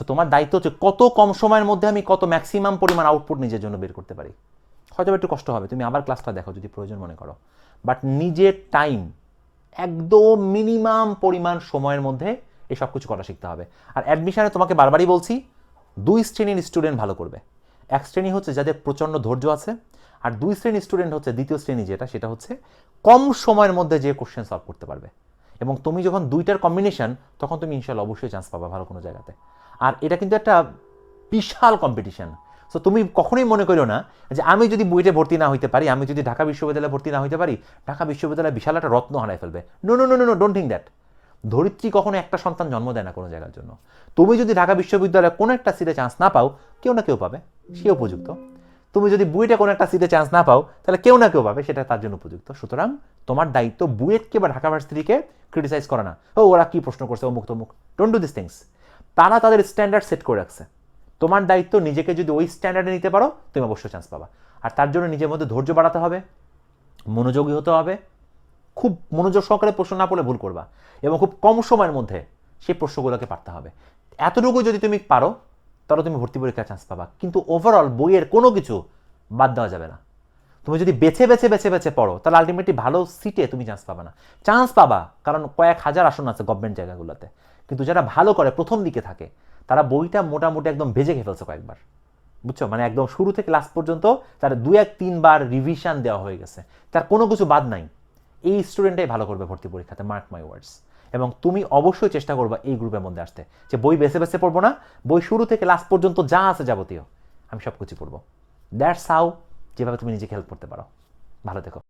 So তোমার দায়িত্ব হচ্ছে কত কম সময়ের মধ্যে আমি কত ম্যাক্সিমাম পরিমাণ আউটপুট নিজের জন্য বের করতে পারি। হয়তো একটু কষ্ট হবে, তুমি আবার ক্লাসটা দেখো যদি প্রয়োজন মনে করো। বাট নিজের টাইম একদম মিনিমাম পরিমাণ সময়ের মধ্যে এই সব কিছু করা শিখতে হবে। আর অ্যাডমিশনে তোমাকে বারবারই বলছি, দুই শ্রেণির স্টুডেন্ট ভালো করবে। এক শ্রেণি হচ্ছে যাদের প্রচণ্ড ধৈর্য আছে, আর দুই শ্রেণির স্টুডেন্ট হচ্ছে দ্বিতীয় শ্রেণি যেটা, সেটা হচ্ছে কম সময়ের মধ্যে যে কোশ্চেন সলভ করতে পারবে। এবং তুমি যখন দুইটার কম্বিনেশন তখন তুমি ইনশাল্লাহ অবশ্যই চান্স পাবা ভালো কোনো জায়গাতে। আর এটা কিন্তু একটা বিশাল কম্পিটিশন সো তুমি কখনোই মনে করো না যে আমি যদি বুয়েটে ভর্তি না হইতে পারি, আমি যদি ঢাকা বিশ্ববিদ্যালয়ে ভর্তি না হইতে পারি, ঢাকা বিশ্ববিদ্যালয়ে বিশাল একটা রত্ন হারাই ফেলবে। No no no no don't think that ধরিত্রী কখনো একটা সন্তান জন্ম দেয় না কোনো জায়গার জন্য। তুমি যদি ঢাকা বিশ্ববিদ্যালয়ে কোনো একটা সিটে চান্স না পাও, কেউ না কেউ পাবে। সে উপযুক্ত। তুমি যদি বুয়েটে কোনো একটা সিটে চান্স না পাও, তাহলে কেউ না কেউ পাবে, সেটা তার জন্য উপযুক্ত। সুতরাং তোমার দায়িত্ব বুয়েটকে বা ঢাকা ভার্সিটিকে ক্রিটিসাইজ করা না। ও, ওরা কি প্রশ্ন করছে? অমুক, তমুক। ডোন্ট ডু দিস থিংস তারা তাদের স্ট্যান্ডার্ড সেট করে রাখছে। তোমার দায়িত্ব নিজেকে যদি ওই স্ট্যান্ডার্ডে নিতে পারো, তুমি অবশ্যই চান্স পাবা। আর তার জন্য নিজের মধ্যে ধৈর্য বাড়াতে হবে, মনোযোগী হতে হবে, খুব মনোযোগ সহকারে প্রশ্ন না পড়লে ভুল করবা। এবং খুব কম সময়ের মধ্যে সেই প্রশ্নগুলোকে পারতে হবে। এতটুকু যদি তুমি পারো তাহলে তুমি ভর্তি পরীক্ষায় চান্স পাবা। কিন্তু ওভারঅল বইয়ের কোনো কিছু বাদ দেওয়া যাবে না। তুমি যদি বেছে বেছে বেছে বেছে পড়ো, তাহলে আলটিমেটলি ভালো সিটে তুমি চান্স পাবা না। চান্স পাবা, কারণ কয়েক হাজার আসন আছে গভর্নমেন্ট জায়গাগুলোতে। কিন্তু যারা ভালো করে প্রথম দিকে থাকে, তারা বইটা মোটামুটি একদম ভেজে খেয়ে ফেলছে কয়েকবার। বুঝছ? মানে একদম শুরু থেকে লাস্ট পর্যন্ত তার দু এক তিনবার রিভিশন দেওয়া হয়ে গেছে। তার কোনো কিছু বাদ নাই। এই স্টুডেন্টটাই ভালো করবে ভর্তি পরীক্ষাতে মার্ক মাই ওয়ার্ডস এবং তুমি অবশ্যই চেষ্টা করবা এই গ্রুপের মধ্যে আসতে। যে বই বেছে বেছে পড়ব না, বই শুরু থেকে লাস্ট পর্যন্ত যা আছে যাবতীয়, আমি সব কিছু পড়ব। দ্যাটস হাউ যেভাবে তুমি নিজেকে হেল্প করতে পারো। ভালো থেকো।